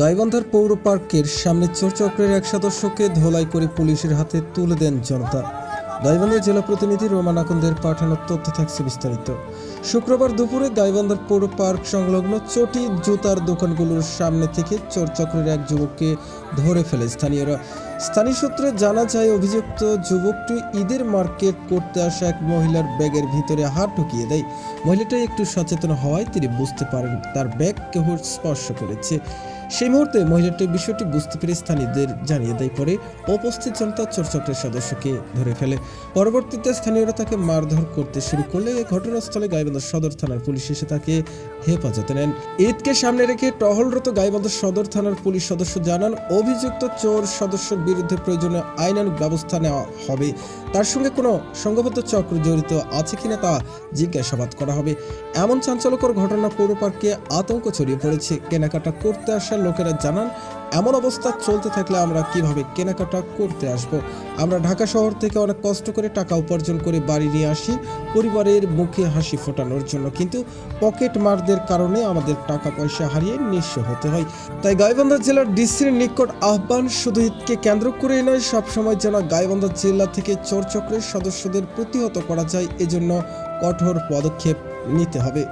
গাইবান্ধার পৌর পার্কের সামনে চোরচক্রের এক সদস্যকে ধোলাই করে পুলিশের হাতে তুলে দেন জনতা। গাইবান্ধা জেলা প্রতিনিধি রোমান আকন্দের পাঠানোর তথ্য থাকছে বিস্তারিত। শুক্রবার দুপুরে গাইবান্ধার পৌর পার্ক সংলগ্ন চটি জুতার দোকানগুলোর সামনে থেকে চোরচক্রের এক যুবককে ধরে ফেলে স্থানীয়রা। স্থানীয় সূত্রে জানা যায়, অভিযুক্ত যুবকটি ঈদের মার্কেট করতে আসা এক মহিলার ব্যাগের ভিতরে হাত ঢুকিয়ে দেয়। মহিলাটা একটু সচেতন হওয়ায় তিনি বুঝতে পারেন তার ব্যাগ কেহ স্পর্শ করেছে। সেই মুহূর্তে মহিলাটি বিষয়টি বুঝতে পেরে স্থানীয়দের জানিয়ে দেয়, পরে উপস্থিত জনতা চোরচক্রের সদস্যকে ধরে ফেলে। পরবর্তীতে স্থানীয়রা তাকে মারধর করতে শুরু করলে ঘটনাস্থলে গাইবান্ধা সদর থানার পুলিশ এসে তাকে হেফাজতে নেন। ঈদকে সামনে রেখে টহলরত গাইবান্ধা সদর থানার পুলিশ সদস্য জানান, অভিযুক্ত চোর সদস্যের বিরুদ্ধে প্রয়োজনীয় আইনানুক ব্যবস্থা নেওয়া হবে। তার সঙ্গে কোনো সংঘবদ্ধ চক্র জড়িত আছে কিনা তা জিজ্ঞাসাবাদ করা হবে। এমন চাঞ্চল্যকর ঘটনা পৌর পার্কে আতঙ্ক ছড়িয়ে পড়েছে। কেনাকাটা করতে আসা লোকেরা জানান এমন অবস্থা চলতে থাকলে আমরা কীভাবে কেনাকাটা করতে আসব? আমরা ঢাকা শহর থেকে অনেক কষ্ট করে টাকা উপার্জন করে বাড়ি নিয়ে আসি, পরিবারের মুখে হাসি ফোটানোর জন্য। কিন্তু পকেট মারদের কারণে আমাদের টাকা পয়সা হারিয়ে নিঃস্ব হতে হয়। তাই গাইবান্ধা জেলার ডিসির নিকট আহ্বান, শুধু ঈদকে কেন্দ্র করেই নয়, সবসময় যেন গাইবান্ধা জেলা থেকে চোরচক্রের সদস্যদের প্রতিহত করা যায়, এজন্য কঠোর পদক্ষেপ নিতে হবে।